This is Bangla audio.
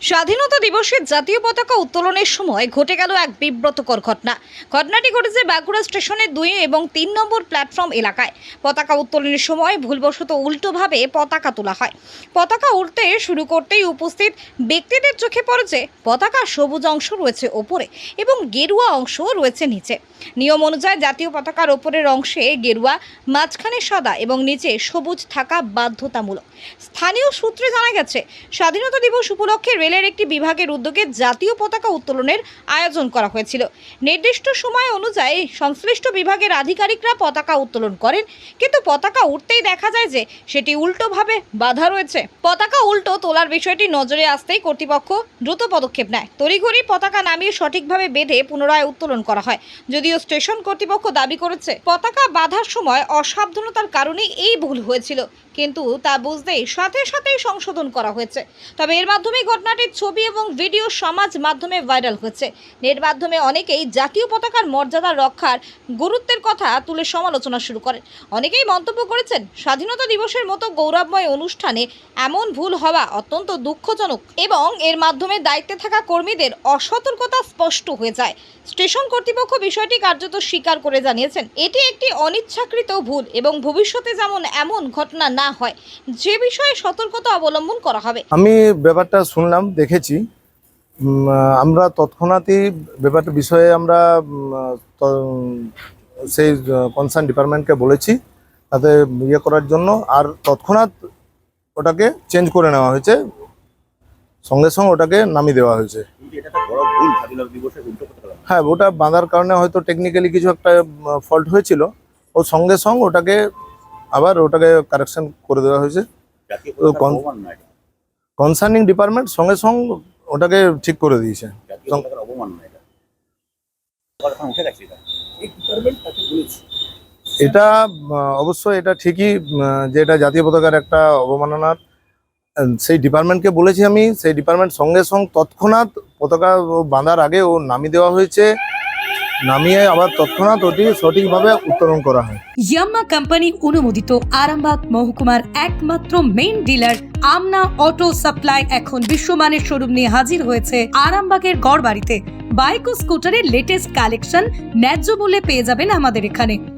স্বাধীনতা দিবসের জাতীয় পতাকা উত্তোলনের সময় ঘটে গেল এক বিব্রতকর ঘটনা। ঘটনাটি ঘটেছে বাঁকুড়া স্টেশনের দুই এবং তিন নম্বর প্ল্যাটফর্ম এলাকায়। পতাকা উত্তোলনের সময় ভুলবশত উল্টোভাবে পতাকা তোলা হয়। পতাকা উঠতে শুরু করতেই উপস্থিত ব্যক্তিদের চোখে পড়েছে পতাকা সবুজ অংশ রয়েছে ওপরে এবং গেরুয়া অংশ রয়েছে নিচে। নিয়ম অনুযায়ী জাতীয় পতাকার ওপরের অংশে গেরুয়া, মাঝখানে সাদা এবং নিচে সবুজ থাকা বাধ্যতামূলক। স্থানীয় সূত্রে জানা গেছে, স্বাধীনতা দিবস উপলক্ষে রেলের একটি বিভাগের উদ্যোগে জাতীয় পতাকা উত্তোলনের আয়োজন করা হয়েছিল। নির্দিষ্ট সময় অনুযায়ী সংশ্লিষ্ট বিভাগের আধিকারিকরা পতাকা উত্তোলন করেন, কিন্তু পতাকা উঠতেই দেখা যায় যে সেটি উল্টোভাবে বাধা রয়েছে। পতাকা উল্টো তোলার বিষয়টি নজরে আসতেই কর্তৃপক্ষ দ্রুত পদক্ষেপ নেয়। তড়িঘড়ি পতাকা নামিয়ে সঠিকভাবে বেঁধে পুনরায় উত্তোলন করা হয়, যদিও স্টেশন কর্তৃপক্ষ দাবি করেছে, পতাকা বাঁধার সময় অসাবধানতার কারণে এই ভুল হয়েছিল, কিন্তু তা বুঝতেই সাথে সাথেই সংশোধন করা হয়েছে। তবে এর মাধ্যমে ঘটনাটির ছবি এবং ভিডিও সমাজ মাধ্যমে ভাইরাল হয়েছে। এর মাধ্যমে অনেকেই জাতীয় পতাকার মর্যাদা রক্ষার গুরুত্বের কথা তুলে সমালোচনা শুরু করেন। অনেকেই মন্তব্য করেছেন, স্বাধীনতা দিবসের মতো গৌরবময় অনুষ্ঠানে এমন ভুল হওয়া অত্যন্ত দুঃখজনক এবং এর মাধ্যমে দায়িত্বে থাকা কর্মীদের অসতর্কতা স্পষ্ট হয়ে যায়। স্টেশন কর্তৃপক্ষ বিষয়টি কার্যত স্বীকার করে জানিয়েছেন, এটি একটি অনিচ্ছাকৃত ভুল এবং ভবিষ্যতে যেমন এমন ঘটনা না হয়, যে বিষয়ে সতর্কতা অবলম্বন করা হবে। আমি ব্যাপারটা শুনলাম দেখেছি। আমরা তৎক্ষণাৎই ব্যাপারটা বিষয়ে আমরা সেই কনসার্ন ডিপার্টমেন্টকে বলেছি তাতে ইয়ে করার জন্য। আর তৎক্ষণাৎ ওটাকে চেঞ্জ করে নেওয়া হয়েছে। সঙ্গে সঙ্গে ওটাকে নামিয়ে দেওয়া হয়েছে। হ্যাঁ ওটা বাঁধার কারণে হয়তো টেকনিক্যালি কিছু একটা ফল্ট হয়েছিল। ও সঙ্গে সঙ্গে ওটাকে আবার ওটাকে কারেকশন করে দেওয়া হয়েছে। কনসার্নিং ডিপার্টমেন্ট সঙ্গে সঙ্গে ওটাকে ঠিক করে দিয়েছে। এটা। অবশ্যই এটা ঠিকই যে এটা জাতীয় পতাকার একটা অবমাননার সেই ডিপার্টমেন্টকে বলেছি আমি সেই ডিপার্টমেন্ট সঙ্গে সঙ্গে তৎক্ষণাৎ পতাকা ও বাঁধার আগে ও নামিয়ে দেওয়া হয়েছে। নামিয়ে আবার তৎক্ষণাৎ ওটি সঠিকভাবে উত্তোলন করা হয়। ইয়াম্মা কোম্পানি অনুমোদিত আরামবাগ মহকুমার একমাত্র main dealer Amna auto supply এখন বিশ্বমানের শোরুম নিয়ে হাজির হয়েছে আরামবাগের গড়বাড়িতে। বাইক ও স্কুটারের লেটেস্ট কালেকশন ন্যায্য মূল্যে পেয়ে যাবেন আমাদের এখানে।